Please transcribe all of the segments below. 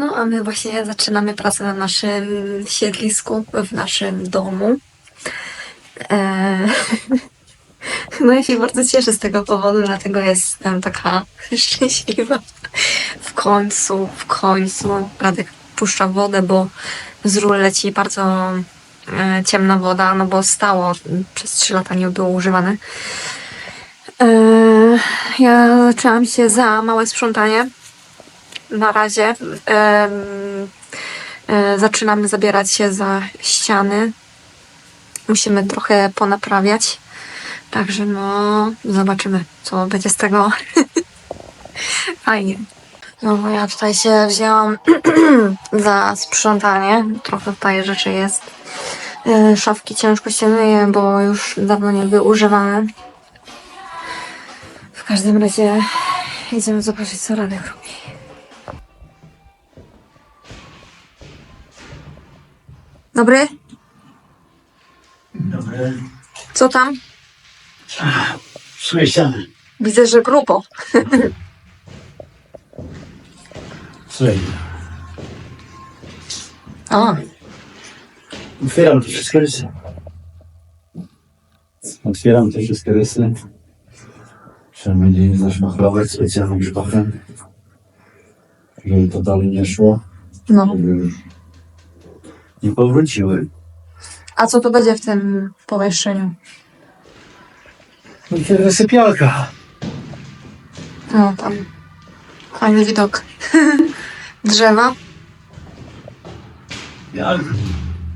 No, a my właśnie zaczynamy pracę na naszym siedlisku, w naszym domu. Eee, no ja się bardzo cieszę z tego powodu, dlatego jestem taka szczęśliwa. W końcu, w końcu Radek puszcza wodę, bo z rur leci bardzo e, ciemna woda, no bo stało przez 3 lata nie było używane. Eee, ja zaczęłam się za małe sprzątanie. Na razie e, zaczynamy zabierać się za ściany. Musimy trochę ponaprawiać. Także no, zobaczymy, co będzie z tego. Fajnie. No bo ja tutaj się wzięłam za sprzątanie. Trochę tutaj rzeczy jest. E, Szafki ciężko się myje, bo już dawno nie były używane. W każdym razie idziemy zobaczyć, co Radek robi. Dobry? Dobre. Co tam? Słyszałem. Widzę, że grubo. Słuchaj. A, Otwieram te wszystkie rysy. Otwieram te wszystkie rysy. Trzeba będzie je zaszmachlować specjalnym grzbachem. Żeby to dalej nie szło. no. Żeby już nie powróciły. A co to będzie w tym pomieszczeniu? I to sypialka. No, tam fajny widok. Drzewa. Jak?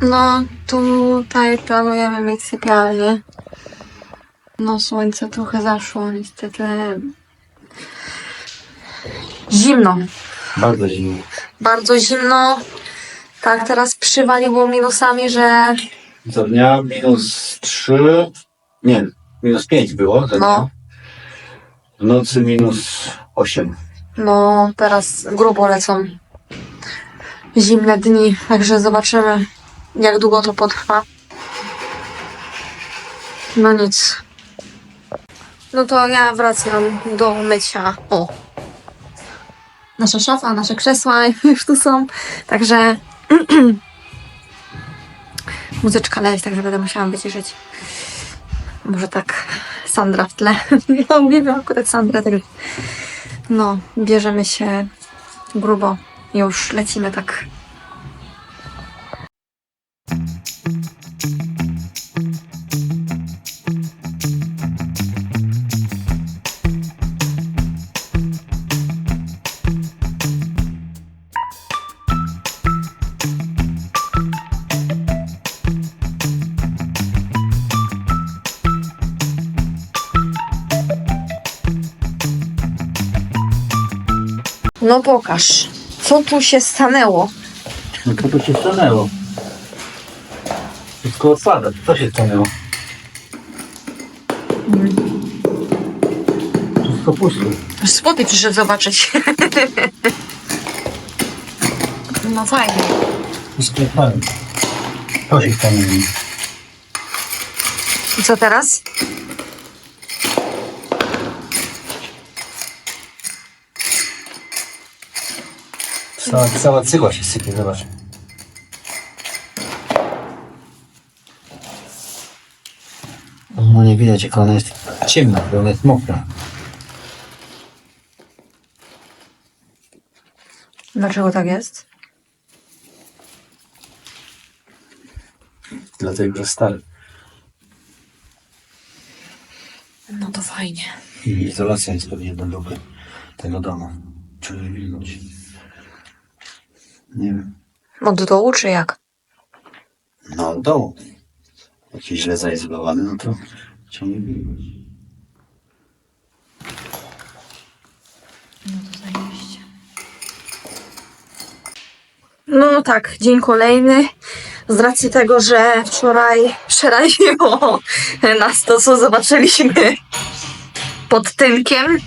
No, tutaj planujemy mieć sypialnię. No, słońce trochę zaszło, niestety. Zimno. Bardzo zimno. Bardzo zimno. Tak, teraz przywaliło minusami, że Za dnia minus 3. Nie, minus 5 było za dnia. No. W nocy minus 8. no, teraz grubo lecą zimne dni. Także zobaczymy, jak długo to potrwa. No nic. No to ja wracam do mycia. O. Nasza szafa, nasze krzesła już tu są. Także muzyczka leci, także będę musiała wyciszyć. Może tak Sandra w tle. Ja uwielbiam akurat Sandrę, także no, bierzemy się grubo. Już lecimy tak. No pokaż, co tu się stanęło? No to to się stanęło. Wszystko odpada. Co się stanęło? Wszystko pusto. Spodnie przyszedł zobaczyć. No fajnie. Wszystko odpada. To się stanęło. I co teraz? Cała, cała cygła się sypie, zobacz. No nie widać jak ona jest ciemna, bo ona jest mokra. Dlaczego tak jest? Dlatego, że stary. No to fajnie. I izolacja jest pewnie do dupy tego domu. Czyli wilgoć. Nie wiem. Od dołu czy jak? No dołu. Jak jest źle zaizolowany, no to ciągnie wilgoć. No to zajebiście. No tak, dzień kolejny. Z racji tego, że wczoraj przeraziło nas to, co zobaczyliśmy pod tynkiem,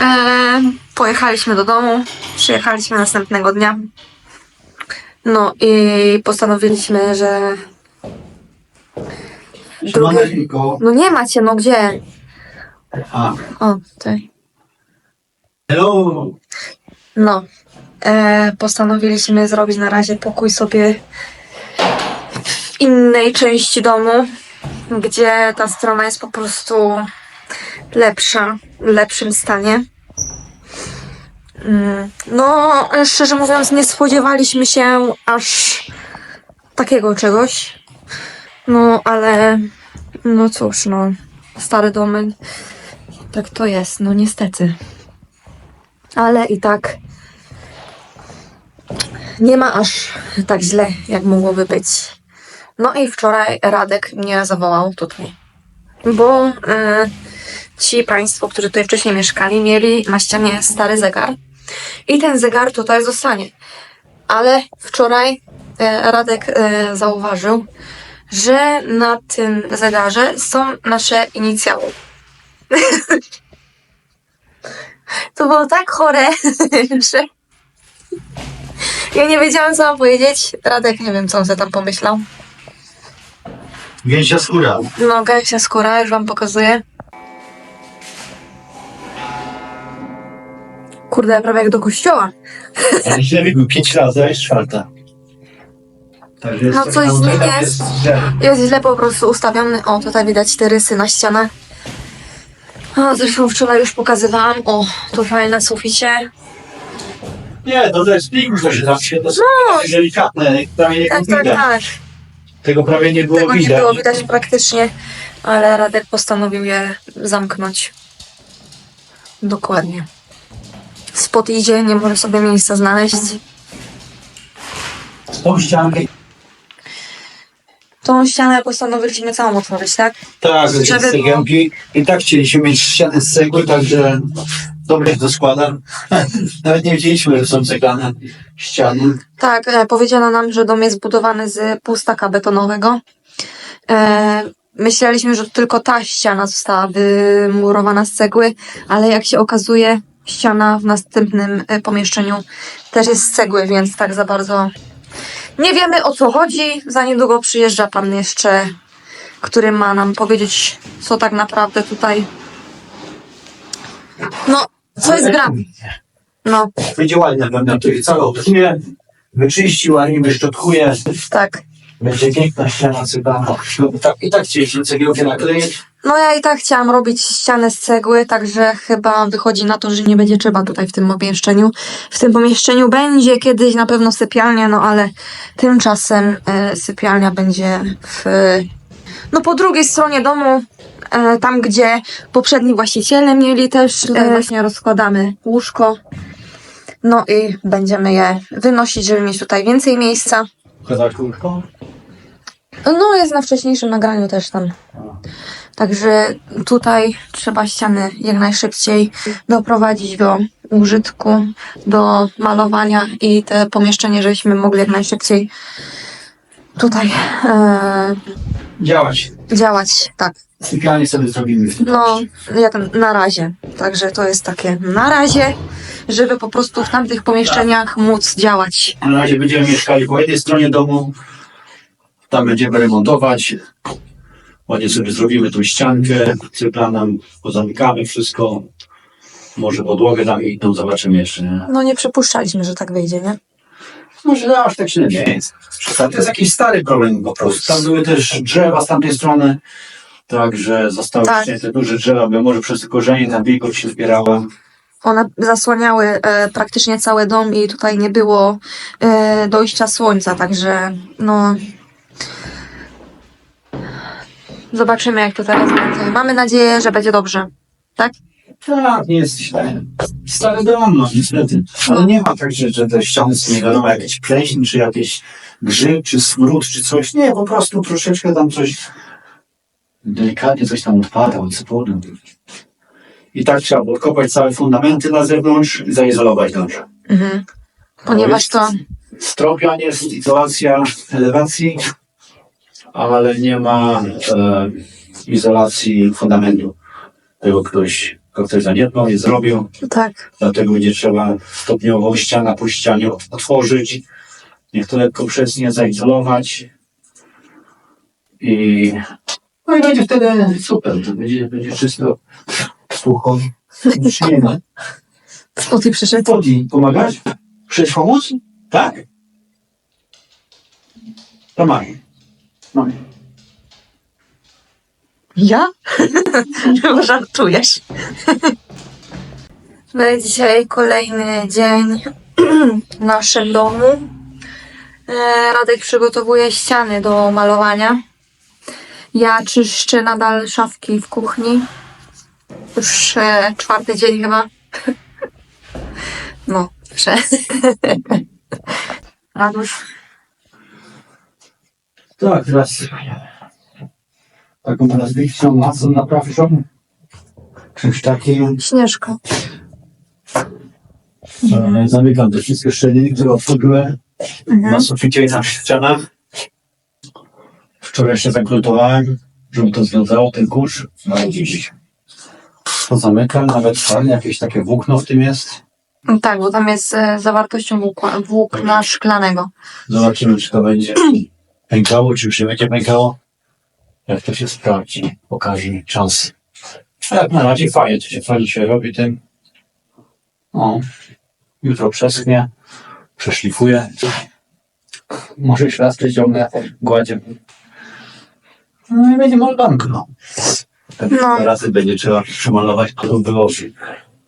e, pojechaliśmy do domu, przyjechaliśmy następnego dnia. No i postanowiliśmy, że. Siemanko. No nie macie, no gdzie? A, O, tutaj. hello. No. e, postanowiliśmy zrobić na razie pokój sobie w innej części domu, gdzie ta strona jest po prostu lepsza, w lepszym stanie. Mm, No, szczerze mówiąc, nie spodziewaliśmy się aż takiego czegoś. No, ale no cóż, no, stary domek, tak to jest, no niestety. Ale i tak nie ma aż tak źle, jak mogłoby być. No i wczoraj Radek mnie zawołał tutaj, bo e, ci państwo, którzy tutaj wcześniej mieszkali, mieli na ścianie stary zegar i ten zegar tutaj zostanie. Ale wczoraj e, Radek e, zauważył, że na tym zegarze są nasze inicjały. to było tak chore, że ja nie wiedziałam, co mam powiedzieć. Radek, nie wiem, co on sobie tam pomyślał. Gęsia skóra. No, gęsia skóra, już wam pokazuję. Kurde, prawie jak do kościoła. Ja źle był pięć razy, a jest czwarta. Także No, coś z nim jest. źle. Jest źle po prostu ustawiony. O, tutaj widać te rysy na ścianach. O, zresztą wczoraj już pokazywałam. O, tutaj na suficie. Nie, to jest piguś, to się tam się to No. delikatne, prawie nie Tak, tak, widać. tak. Tego prawie nie było Tego nie widać. było widać praktycznie, ale Radek postanowił je zamknąć. Dokładnie. Spot idzie, nie może sobie miejsca znaleźć. Tą ściankę. Tą ścianę postanowiliśmy całą otworzyć, tak? Tak, Żeby z było- cegiełki. I tak chcieliśmy mieć ścianę z cegły, także dobrze to składam. Nawet nie wiedzieliśmy, że są ceglane ściany. Tak, e, powiedziano nam, że dom jest budowany z pustaka betonowego. E, myśleliśmy, że tylko ta ściana została wymurowana z cegły, ale jak się okazuje, ściana w następnym e, pomieszczeniu też jest z cegły, więc tak za bardzo nie wiemy o co chodzi. Za niedługo przyjeżdża pan jeszcze, który ma nam powiedzieć, co tak naprawdę tutaj. No, co jest gra? No, ładnie, będę to całe odkuje, wyczyścił, a nim wyszczotkuje. tak. Będzie piękna ściana ceglana. No, i tak, I tak chcieliśmy cegiełkę nakleić. No ja i tak chciałam robić ścianę z cegły, także chyba wychodzi na to, że nie będzie trzeba tutaj w tym pomieszczeniu. W tym pomieszczeniu będzie kiedyś na pewno sypialnia, no ale tymczasem e, sypialnia będzie w, no po drugiej stronie domu, e, tam gdzie poprzedni właściciele mieli też, tutaj właśnie rozkładamy łóżko. No i będziemy je wynosić, żeby mieć tutaj więcej miejsca. Kozak łóżko? No, jest na wcześniejszym nagraniu też tam. Także tutaj trzeba ściany jak najszybciej doprowadzić do użytku, do malowania i te pomieszczenie, żebyśmy mogli jak najszybciej tutaj e, Działać. działać. Tak. Sypialnię sobie zrobimy w tym No, czasie. ja tam na razie. Także to jest takie na razie, żeby po prostu w tamtych pomieszczeniach móc działać. Na razie będziemy mieszkali po jednej stronie domu. Tam będziemy remontować. Ładnie sobie zrobimy tą ściankę cyplanem, pozamykamy wszystko. Może podłogę damy i tą zobaczymy jeszcze, nie? No nie przypuszczaliśmy, że tak wyjdzie, nie? Może aż tak źle nie jest. To jest jakiś stary problem po prostu. Tam były też drzewa z tamtej strony. Także zostały Tak. te duże drzewa, bo może przez korzenie tam wilgoć się zbierała. One zasłaniały e, praktycznie cały dom i tutaj nie było e, dojścia słońca, także no. Zobaczymy, jak to teraz będzie. Mamy nadzieję, że będzie dobrze. Tak? Tak, nie jest źle. Stary dom, no niestety. Ale nie ma tak, że, że te ściany są nie wiadomo, jakieś pleśń, czy jakieś grzyb, czy smród, czy coś. Nie, po prostu troszeczkę tam coś delikatnie coś tam odpada od spodu. I tak trzeba odkopać całe fundamenty na zewnątrz i zaizolować dobrze. Mhm. Ponieważ to. Stropian jest, izolacja elewacji, ale nie ma e, izolacji fundamentu. Tego ktoś, ktoś zaniedbał, nie zrobił. Tak. Dlatego będzie trzeba stopniowo ściana po ścianie otworzyć. Niech to lekko przez nie zaizolować. I, no i będzie wtedy super. Będzie, będzie czysto, sucho. Przyjemne. Spoty przyszedł. Podi, pomagać? Chcesz pomóc? Tak? To Mamy. Ja? Chyba żartujesz. No i dzisiaj kolejny dzień w naszym domu. E, Radek przygotowuje ściany do malowania. Ja czyszczę nadal szafki w kuchni. Już e, czwarty dzień chyba. No, prze. Radusz, Tak, teraz taką elastyczną masą naprawczą. Czymś takim. Śnieżka. E, zamykam te wszystkie szczeliny, które otworzyłem na suficie i na ścianach. Wczoraj się zaglutowałem, żeby to związało ten kurz. No i dziś to zamykam, nawet fajnie, jakieś takie włókno w tym jest. Tak, bo tam jest e, zawartością włókna szklanego. Zobaczymy, czy to będzie pękało, czy już nie będzie pękało. Jak to się sprawdzi, pokaże mi czas. A jak na razie fajnie, to się fajnie się robi tym. O, jutro przeschnie, przeszlifuję. Może jeszcze raz przeciągnę gładzie. No i będzie malbanko. No. Te No. razy będzie trzeba przemalować, potem wyłożyć.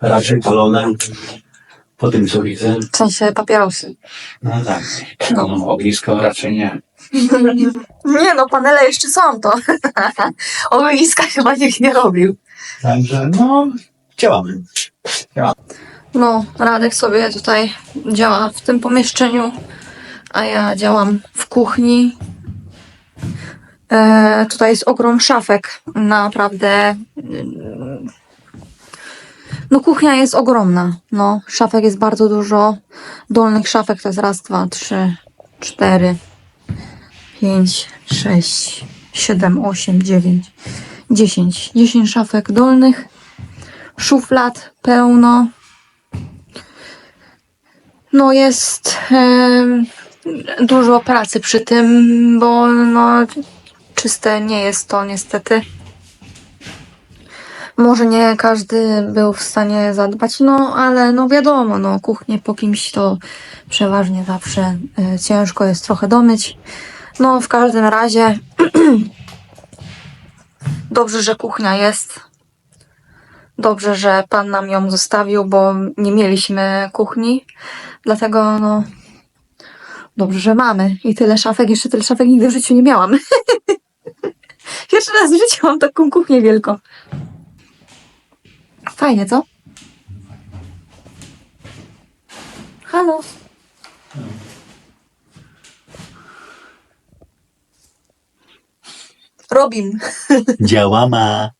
Raczej palone. Po tym co widzę. W sensie papierosy. No tak. No, ognisko raczej nie. Nie no, panele jeszcze są to. Ogniska chyba nikt nie robił. Także no, działamy. No, Radek sobie tutaj działa w tym pomieszczeniu, a ja działam w kuchni. E, tutaj jest ogrom szafek. Naprawdę. No, kuchnia jest ogromna. No, szafek jest bardzo dużo. Dolnych szafek to jest raz, dwa, trzy, cztery, pięć, sześć, siedem, osiem, dziewięć, dziesięć. Dziesięć szafek dolnych. Szuflad pełno. No jest em, dużo pracy przy tym, bo no czyste nie jest to niestety. Może nie każdy był w stanie zadbać, no ale no wiadomo, no kuchnię po kimś to przeważnie zawsze e, ciężko jest trochę domyć. No w każdym razie dobrze, że kuchnia jest. Dobrze, że pan nam ją zostawił, bo nie mieliśmy kuchni. Dlatego no dobrze, że mamy. I tyle szafek, jeszcze tyle szafek nigdy w życiu nie miałam. Pierwszy raz w życiu mam taką kuchnię wielką. Fajnie, co? Halo. Robin. Działama.